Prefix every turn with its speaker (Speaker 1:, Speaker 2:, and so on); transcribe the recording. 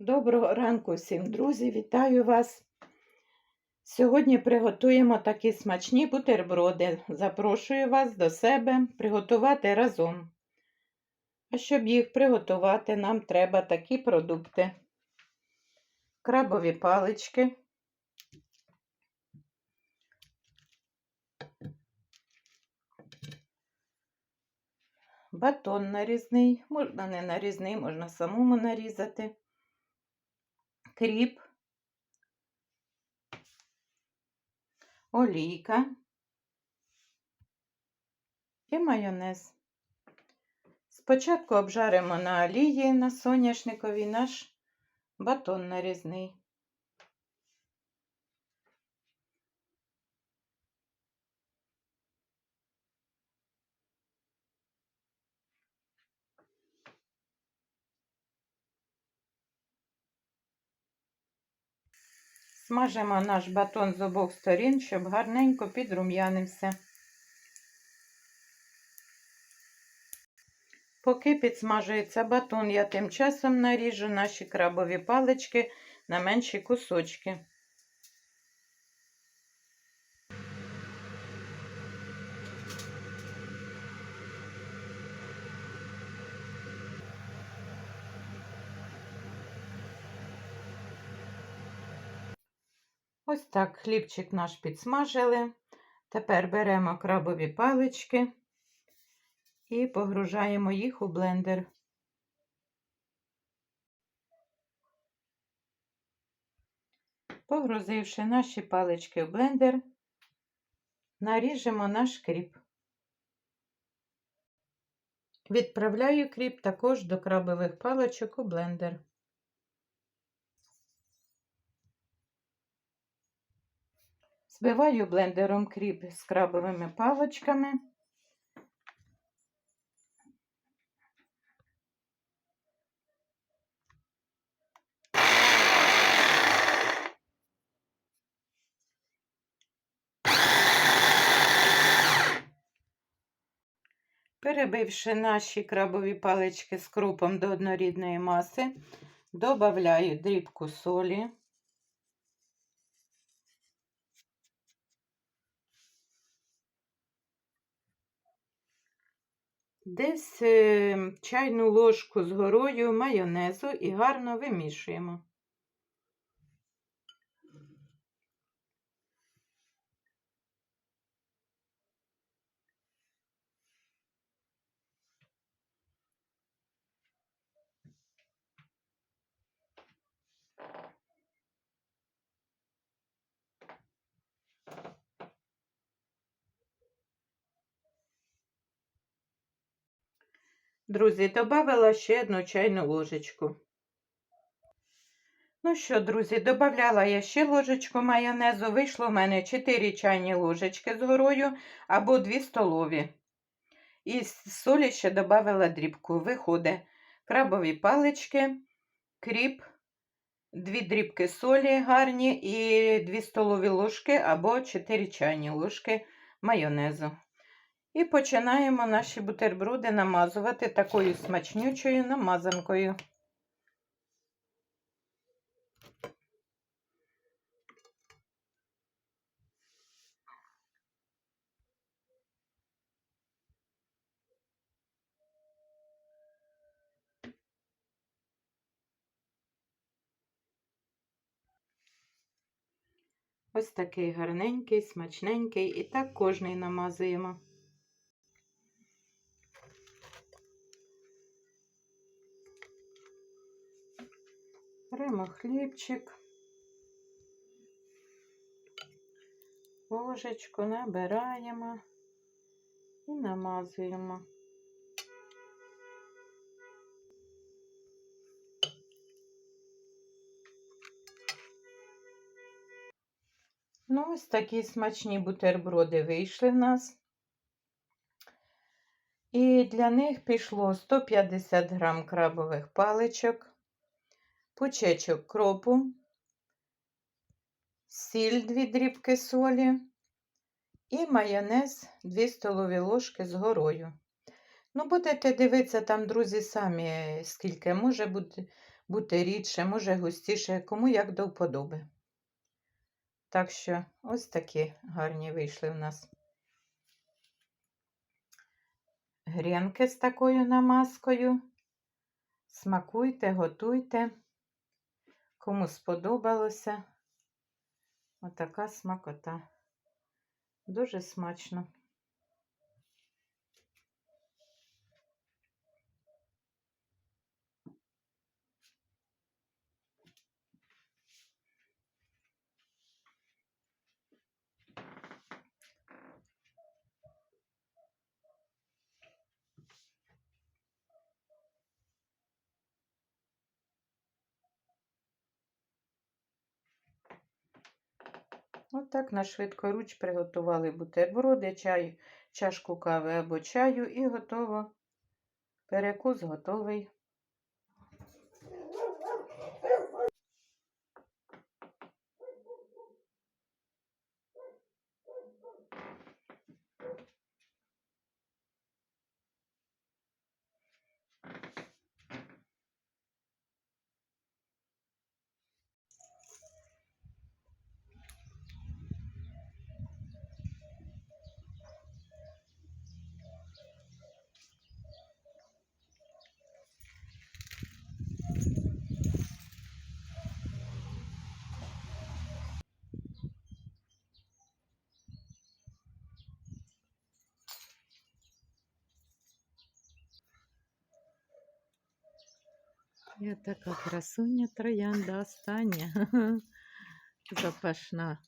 Speaker 1: Доброго ранку всім, друзі! Вітаю вас! Сьогодні приготуємо такі смачні бутерброди. Запрошую вас до себе приготувати разом. А щоб їх приготувати, нам треба такі продукти: крабові палички, батон нарізний, можна не нарізний, можна самому нарізати кріп, олійка і майонез. Спочатку обжаримо на олії на соняшниковій наш батон нарізний. Смажимо наш батон з обох сторін, щоб гарненько підрум'янився. Поки підсмажується батон, я тим часом наріжу наші крабові палички на менші кусочки. Ось так хлібчик наш підсмажили. Тепер беремо крабові палички і погружаємо їх у блендер. Погрузивши наші палички в блендер, наріжемо наш кріп. Відправляю кріп також до крабових паличок у блендер. Збиваю блендером кріп з крабовими паличками. Перебивши наші крабові палички з крупом до однорідної маси, додаю дрібку солі. Десь е, чайну ложку з горою майонезу і гарно вимішуємо. Друзі, додала ще одну чайну ложечку. Ну що, друзі, додавала я ще ложечку майонезу. Вийшло в мене 4 чайні ложечки з горою або 2 столові. І солі ще додала дрібку. Виходить крабові палички, кріп, 2 дрібки солі гарні і 2 столові ложки або 4 чайні ложки майонезу. І починаємо наші бутерброди намазувати такою смачнючою намазанкою. Ось такий гарненький, смачненький, і так кожний намазуємо. Беремо хлібчик, ложечку набираємо і намазуємо. Ну, ось такі смачні бутерброди вийшли в нас. І для них пішло 150 грам крабових паличок, пучечок кропу, сіль 2 дрібки солі і майонез 2 столові ложки з горою. Ну, будете дивитися там, друзі, самі, скільки може бути, бути рідше, може густіше, кому як до вподоби. Так що ось такі гарні вийшли в нас грінки з такою намазкою. Смакуйте, готуйте. Кому сподобалося. Отака смакота. Дуже смачно. Отак на швидкоруч приготували бутерброди, чай, чашку кави або чаю і готово. Перекус готовий. Я така красуня троянда остання. Запашна.